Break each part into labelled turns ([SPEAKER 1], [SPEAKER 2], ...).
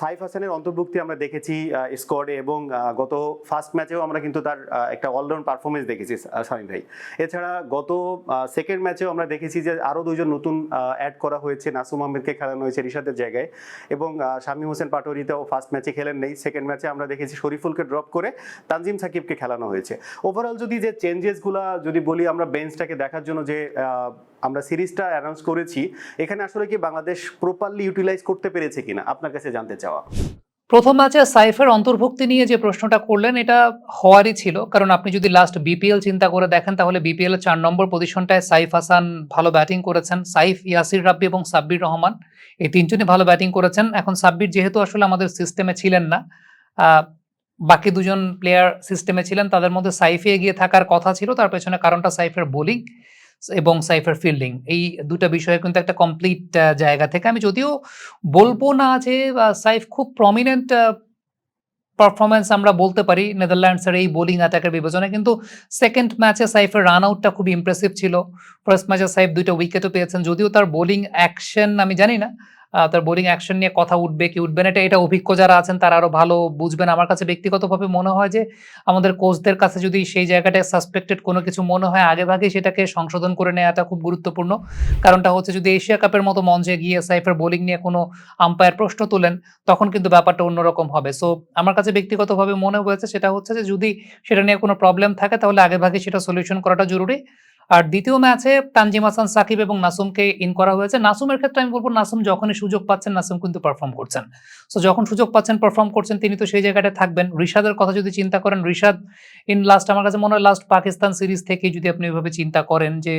[SPEAKER 1] সাইফ হাসানের অন্তর্ভুক্তি আমরা দেখেছি স্কোয়াডে এবং গত ফার্স্ট ম্যাচেও আমরা কিন্তু তার একটা অলরাউন্ড পারফরমেন্স দেখেছি শামীম ভাই। এছাড়া গত সেকেন্ড ম্যাচেও আমরা দেখেছি যে আরও দুইজন নতুন অ্যাড করা হয়েছে। নাসুম আহমেদকে খেলানো হয়েছে রিশাদের জায়গায় এবং শামীম হোসেন পাটোরিতেও ফার্স্ট ম্যাচে খেলেন নেই। সেকেন্ড ম্যাচে আমরা দেখেছি শরীফুলকে ড্রপ করে তানজিম সাকিবকে খেলানো হয়েছে। ওভারঅল যদি যে চেঞ্জেসগুলো যদি বলি আমরা বেঞ্চটাকে দেখার জন্য যে আমরা সিরিজটা অ্যানাউন্স করেছি, এখানে আসলে কি বাংলাদেশ প্রপারলি ইউটিলাইজ করতে পেরেছে কিনা? আপনার কাছে জানতে চাওয়া।
[SPEAKER 2] প্রথম ম্যাচে সাইফের অন্তর্ভুক্তি নিয়ে যে প্রশ্নটা করলেন, এটা হওয়ারই ছিল। কারণ আপনি যদি লাস্ট বিপিএল চিন্তা করে দেখেন, তাহলে বিপিএল এর চার নম্বর পজিশনটায় সাইফ হাসান ভালো ব্যাটিং করেছেন। সাইফ, ইয়াসির রাব্বি এবং সাব্বির রহমান এই তিনজনই ভালো ব্যাটিং করেছেন। এখন সাব্বির যেহেতু আসলে আমাদের সিস্টেমে ছিলেন না বাকি দুজন প্লেয়ার সিস্টেমে ছিলেন, তাদের মধ্যে সাইফে এগিয়ে থাকার কথা ছিল। তার পেছনে কারণটা সাইফের বোলিং এবং সাইফার ফিল্ডিং। এই দুটা বিষয়ে কিন্তু একটা কমপ্লিট জায়গা থেকে আমি যদিও বলব না যে সাইফ খুব প্রমিনেন্ট পারফরমেন্স আমরা বলতে পারি। নেদারল্যান্ডসের এই বোলিং অ্যাটাকের বিবেচনায় কিন্তু সেকেন্ড ম্যাচে সাইফের রান আউটটা খুব ইমপ্রেসিভ ছিল। ফার্স্ট ম্যাচে সাইফ দুইটা উইকেটও পেয়েছেন। যদিও তার বোলিং অ্যাকশন আমি জানি না তার বোলিং অ্যাকশন নিয়ে কথা উঠবে, কি উঠবে না, এটা এটা অভিজ্ঞ যারা আছেন তারা আরও ভালো বুঝবেন। আমার কাছে ব্যক্তিগতভাবে মনে হয় যে আমাদের কোচদের কাছে যদি সেই জায়গাটায় সাসপেক্টেড কোনো কিছু মনে হয়, আগে ভাগে সেটাকে সংশোধন করে নেওয়াটা খুব গুরুত্বপূর্ণ। কারণটা হচ্ছে যদি এশিয়া কাপের মতো মঞ্চে গিয়ে সাইফের বোলিং নিয়ে কোনো আম্পায়ার প্রশ্ন তোলেন, তখন কিন্তু ব্যাপারটা অন্যরকম হবে। সো আমার কাছে ব্যক্তিগতভাবে মনে হয়েছে সেটা হচ্ছে যে যদি সেটা নিয়ে কোনো প্রবলেম থাকে, তাহলে আগে ভাগে সেটা সলিউশন করাটা জরুরি। আর দ্বিতীয় ম্যাচে তানজিম হাসান, সাকিব এবং নাসুমকে ইন করা হয়েছে। নাসুমের ক্ষেত্রে আমি বলব, নাসুম যখনই সুযোগ পাচ্ছেন, নাসুম কিন্তু পারফর্ম করছেন। সো যখন সুযোগ পাচ্ছেন পারফর্ম করছেন, তিনি তো সেই জায়গাটায় থাকবেন। ঋষাদের কথা যদি চিন্তা করেন ঋষাদ ইন লাস্ট আমার কাছে মনে হয় লাস্ট পাকিস্তান সিরিজ থেকে যদি আপনি এভাবে চিন্তা করেন যে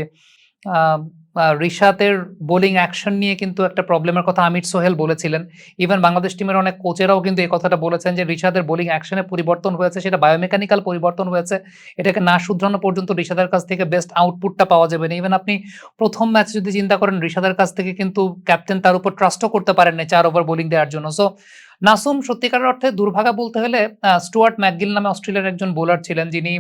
[SPEAKER 2] রিশাদের বোলিং অ্যাকশন নিয়ে কিন্তু একটা প্রবলেমের কথা আমির সোহেল বলেছিলেন। ইভেন বাংলাদেশ টিমের অনেক কোচেরাও কিন্তু এই কথাটা বলেছেন যে রিশাদের বোলিং অ্যাকশনে পরিবর্তন হয়েছে, সেটা বায়োমেকানিক্যাল পরিবর্তন হয়েছে। এটাকে না শুধরানো পর্যন্ত রিশাদের কাছ থেকে বেস্ট আউটপুটটা পাওয়া যাবে না। ইভেন আপনি প্রথম ম্যাচ যদি চিন্তা করেন, রিশাদের কাছ থেকে কিন্তু ক্যাপ্টেন তার উপর ট্রাস্টও করতে পারেন না চার ওভার বোলিং দেওয়ার জন্য। সো নাসুম সত্যিকার অর্থে দুর্ভাগা বলতে হলে স্টুয়ার্ট ম্যাকগিল নামে অস্ট্রেলিয়ার একজন বোলার ছিলেন যিনি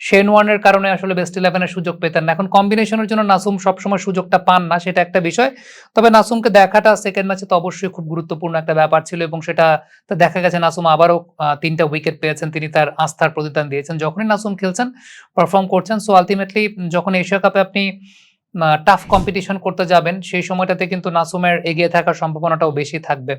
[SPEAKER 2] শেন ওয়ানের কারণে আসলে বেস্ট ইলেভেনের সুযোগ পেতেন না। এখন কম্বিনেশনের জন্য নাসুম সবসময় সুযোগটা পান না, সেটা একটা বিষয়। তবে নাসুমকে দেখাটা সেকেন্ড ম্যাচে তো অবশ্যই খুব গুরুত্বপূর্ণ একটা ব্যাপার ছিল এবং সেটা দেখা গেছে নাসুম আবারও তিনটা উইকেট পেয়েছেন, তিনি তার আস্থার প্রতিদান দিয়েছেন। যখনই নাসুম খেলছেন পারফর্ম করছেন সো আলটিমেটলি যখন এশিয়া কাপে আপনি টাফ কম্পিটিশন করতে যাবেন, সেই সময়টাতে কিন্তু নাসুমের এগিয়ে থাকার সম্ভাবনাটাও বেশি থাকবে।